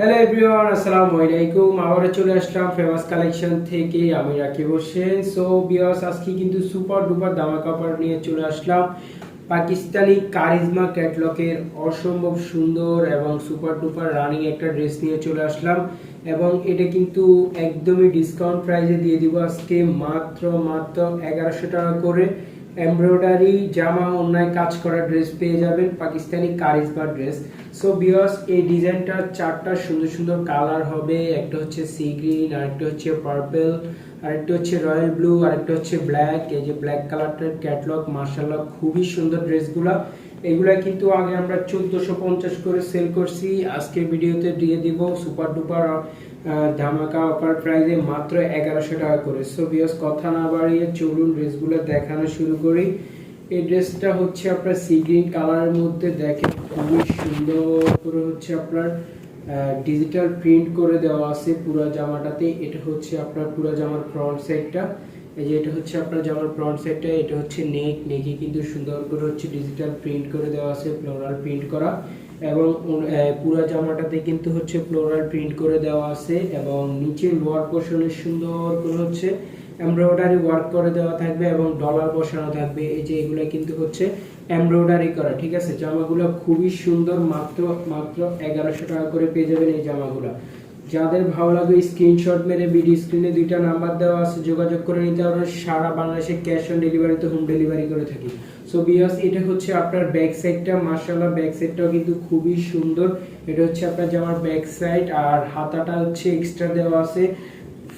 Hello everyone আসসালামু আলাইকুম আবারও চলে আসলাম ফেমাস কালেকশন থেকে, আমি রাকিব হোসেন। সো বিয়াস আজকে কিন্তু সুপার ডুপার দামা কাপড় নিয়ে চলে আসলাম। পাকিস্তানি কারিজমা ক্যাটলকের অসম্ভব সুন্দর এবং সুপার ডুপার রানিং একটা ড্রেস নিয়ে চলে আসলাম। এবং এটা কিন্তু একদমই ডিসকাউন্ট প্রাইসে দিয়ে দিব আজকে মাত্র মাত্র এগারোশো টাকা করে। এমব্রয়ডারি জামা, অন্যায় কাজ করা ড্রেস পেয়ে যাবেন, পাকিস্তানি কারিজমা ড্রেস সো বিয়াস এই ডিজাইনটার চারটা সুন্দর সুন্দর কালার হবে। একটা হচ্ছে সি গ্রিন আরেকটা হচ্ছে পার্পল আরেকটা হচ্ছে রয়্যাল ব্লু আরেকটা হচ্ছে ব্ল্যাক এই যে ব্ল্যাক কালারটার ক্যাটলগ মার্শাল্লাহ খুবই সুন্দর ড্রেসগুলা এগুলা কিন্তু আগে আমরা চোদ্দশো পঞ্চাশ করে সেল করছি। আজকের ভিডিওতে দিয়ে দিব। সুপার ডুপার ধামাকা অফার প্রাইসে মাত্র এগারোশো টাকা করে। সো বিয়াস কথা না বাড়িয়ে চলুন ড্রেসগুলো দেখানো শুরু করি। এই ড্রেসটা হচ্ছে আপনার সি গ্রিন কালারের মধ্যে দেখেন, খুবই সুন্দর করে হচ্ছে আপনার ডিজিটাল প্রিন্ট করে দেওয়া আছে পুরো জামাটাতে। এটা হচ্ছে আপনার পুরো জামার ফ্রন্ট সাইডটা এই যে এটা হচ্ছে আপনার জামার ফ্রন্ট সাইডটা এটা হচ্ছে নেক নেকে কিন্তু সুন্দর করে হচ্ছে ডিজিটাল প্রিন্ট করে দেওয়া আছে ফ্লোরাল প্রিন্ট করা। এবং পুরো জামাটাতে কিন্তু হচ্ছে ফ্লোরাল প্রিন্ট করে দেওয়া আছে এবং নিচের লোয়ার পোর্শনে সুন্দর করে হচ্ছে এমব্রয়ডারি ওয়ার্ক করে দেওয়া থাকবে এবং ডলার বসানো থাকবে। এই যে এগুলো কিন্তু হচ্ছে এমব্রয়ডারি করা, ঠিক আছে? জামাগুলো খুবই সুন্দর, মাত্র মাত্র এগারোশো টাকা করে পেয়ে যাবেন এই জামাগুলো। যাদের ভালো লাগবে স্ক্রিনশট মেরে ভিডিও স্ক্রিনে দুইটা নাম্বার দেওয়া আছে, যোগাযোগ করে নিতে পারবেন সারা বাংলাদেশে ক্যাশ অন ডেলিভারিতে হোম ডেলিভারি করে থাকি। সো বিয়াস এটা হচ্ছে আপনার ব্যাক সাইডটা মার্শাল্লাহ ব্যাক সাইডটাও কিন্তু খুবই সুন্দর। এটা হচ্ছে আপনার জামার ব্যাক সাইড আর হাতাটা হচ্ছে এক্সট্রা দেওয়া আছে।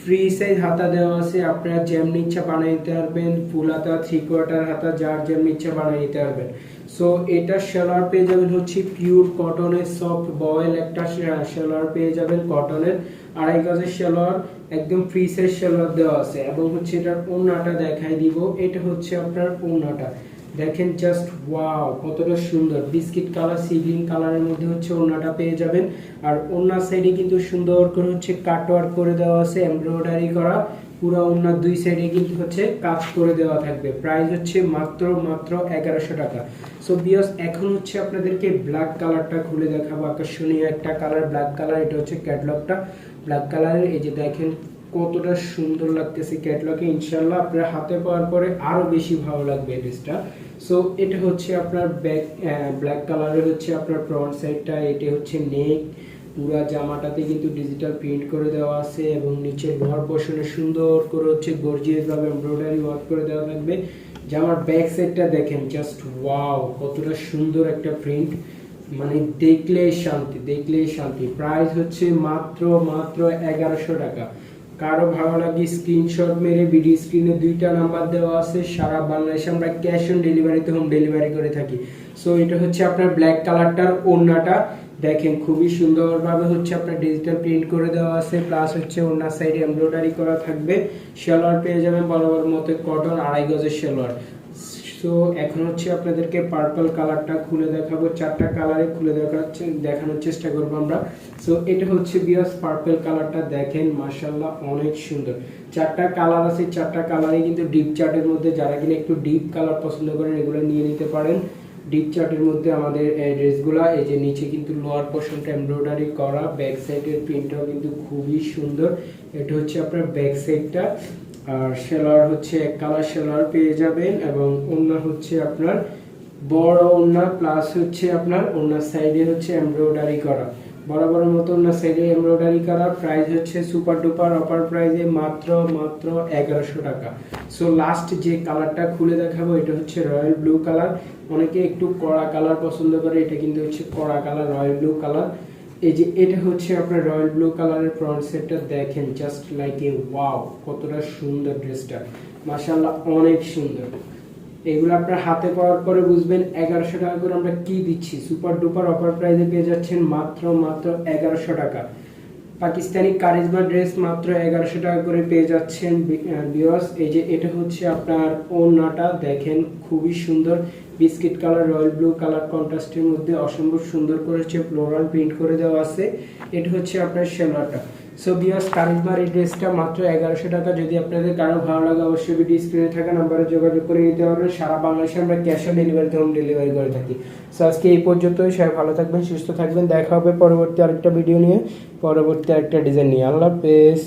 ফ্রি সাইজ হাতা দেওয়া আছে, আপনারা যেমনি ইচ্ছা বানিয়ে নিতে পারবেন ফুল হাতা থ্রি কোয়ার্টার হাতা, যার যেমনি ইচ্ছা বানিয়ে নিতে পারবেন। সো এটা সেলার পেয়ে যাবেন হচ্ছে পিওর কটনের সফট বয়েল একটা সেলার পেয়ে যাবেন কটনের আড়াই গজের সেলার একদম ফ্রি সাইজ সেলার দেওয়া আছে। এবং হচ্ছে এটার ওড়নাটা দেখাই দিব। এটা হচ্ছে আপনার ওড়নাটা। দেখেন জাস্ট ওয়াও কতটা সুন্দর। বিস্কিট কালার সিগ্রিন কালারের মধ্যে হচ্ছে ওড়নাটা পেয়ে যাবেন। আর ওড়নার সাইডে কিন্তু সুন্দর করে হচ্ছে কাটওয়ার্ক করে দেওয়া আছে এমব্রয়ডারি করা। পুরো ওড়নার দুই সাইডে কিন্তু হচ্ছে কাজ করে দেওয়া থাকবে। প্রাইস হচ্ছে মাত্র মাত্র এগারোশো টাকা। সো বিয়স এখন হচ্ছে আপনাদেরকে ব্ল্যাক কালারটা খুলে দেখাবো। আকর্ষণীয় একটা কালার ব্ল্যাক কালার এটা হচ্ছে ক্যাটলগটা ব্ল্যাক কালারের এই যে দেখেন কতটা সুন্দর লাগতেছে ক্যাটলগে ইনশাল্লাহ আপনার হাতে পাওয়ার পরে আরও বেশি ভালো লাগবে ড্রেসটা সো এটা হচ্ছে আপনার ব্যাক ব্ল্যাক কালারের হচ্ছে আপনার ফ্রন্ট সাইডটা এটা হচ্ছে নেক পুরা জামাটাতে কিন্তু ডিজিটাল প্রিন্ট করে দেওয়া আছে এবং নিচে লোয়ার পোর্শনে সুন্দর করে হচ্ছে গর্জিয়াস ভাবে এমব্রয়ডারি ওয়ার্ক করে দেওয়া থাকবে। জামার ব্যাক সাইডটা দেখেন জাস্ট ওয়াও কতটা সুন্দর একটা প্রিন্ট মানে দেখলে শান্তি দেখলে শান্তি। প্রাইস হচ্ছে মাত্র মাত্র এগারোশো টাকা। কারও ভালো লাগে স্ক্রিনশট মেরে ভিডিও স্ক্রিনে দুইটা নাম্বার দেওয়া আছে, সারা বাংলাদেশে আমরা ক্যাশ অন ডেলিভারিতে হোম ডেলিভারি করে থাকি। সো এটা হচ্ছে আপনার ব্ল্যাক কালারটার ওড়নাটা। দেখেন, খুবই সুন্দরভাবে হচ্ছে আপনার ডিজিটাল প্রিন্ট করে দেওয়া আছে প্লাস হচ্ছে ওনার সাইডে এমব্রয়ডারি করা থাকবে। শেলোয়ার পেয়ে যাবেন বরাবর মতো কটন আড়াই গজের শেলোয়ার সো এখন হচ্ছে আপনাদেরকে পার্পল কালারটা খুলে দেখাবো, চারটা কালারে খুলে দেখাচ্ছে, দেখানোর চেষ্টা করব আমরা। সো এটা হচ্ছে বিয়াস পার্পল কালারটা দেখেন মার্শাল্লাহ অনেক সুন্দর। চারটা কালার আছে, চারটা কালারে কিন্তু ডিপ চার্টের মধ্যে, যারা কিনা একটু ডিপ কালার পছন্দ করেন, এগুলো নিয়ে নিতে পারেন। ডিপ চার্টের মধ্যে আমাদের ড্রেসগুলা এই যে নিচে কিন্তু লোয়ার পোর্শনটা এমব্রয়ডারি করা ব্যাক সাইডের প্রিন্টটাও কিন্তু খুবই সুন্দর। এটা হচ্ছে আপনার ব্যাক সাইডটা আর সেলার হচ্ছে এক কালার সেলার পেয়ে যাবেন এবং ওড়না হচ্ছে আপনার বড় ওড়না প্লাস হচ্ছে আপনার ওড়নার সাইডে হচ্ছে এমব্রয়ডারি করা। বরাবর মতো ওড়নার সাইডে এমব্রয়ডারি করা। প্রাইস হচ্ছে সুপার ডুপার অপার প্রাইসে মাত্র মাত্র এগারোশো টাকা। সো লাস্ট যে কালারটা খুলে দেখাবো, এটা হচ্ছে রয়্যাল ব্লু কালার অনেকে একটু কড়া কালার পছন্দ করে, এটা কিন্তু হচ্ছে কড়া কালার রয়্যাল ব্লু কালার এই যে এটা হচ্ছে আপনার রয়্যাল ব্লু কালারের ফ্রন্ট সেটটা দেখেন জাস্ট লাইক এ ওয়াও কতটা সুন্দর ড্রেসটা। মাশাআল্লাহ, অনেক সুন্দর। এগুলো আপনার হাতে পাওয়ার পরে বুঝবেন এগারোশো টাকা করে আমরা কি দিচ্ছি। সুপার ডুপার অফার প্রাইসে পেয়ে যাচ্ছেন মাত্র মাত্র এগারোশো টাকা। পাকিস্তানি কারিজমা ড্রেস মাত্র এগারোশো টাকা করে পেয়ে যাচ্ছেন বিয়স এই যে এটা হচ্ছে আপনার ওড়নাটা, দেখেন, খুবই সুন্দর। Biscuit colour, royal blue colour কন্ট্রাস্টের মধ্যে অসম্ভব সুন্দর করেছে ফ্লোরাল প্রিন্ট করে দেওয়া আছে, এটা হচ্ছে আপনার শেলাটা সো বিয়াস কারিজমার এই ড্রেসটা মাত্র এগারোশো টাকা। যদি আপনাদের কারও ভালো লাগে, অবশ্যই ভিডিও স্ক্রিনে থাকা নাম্বারে যোগাযোগ করে নিতে পারবেন সারা বাংলাদেশে আমরা ক্যাশ অন ডেলিভারিতে হোম ডেলিভারি করে থাকি। সো আজকে এই পর্যন্তই। সবাই ভালো থাকবেন, সুস্থ থাকবেন। দেখা হবে পরবর্তী আরেকটা ভিডিও নিয়ে। পরবর্তী আরেকটা ডিজাইন নিয়ে। আল্লাহ হাফেজ।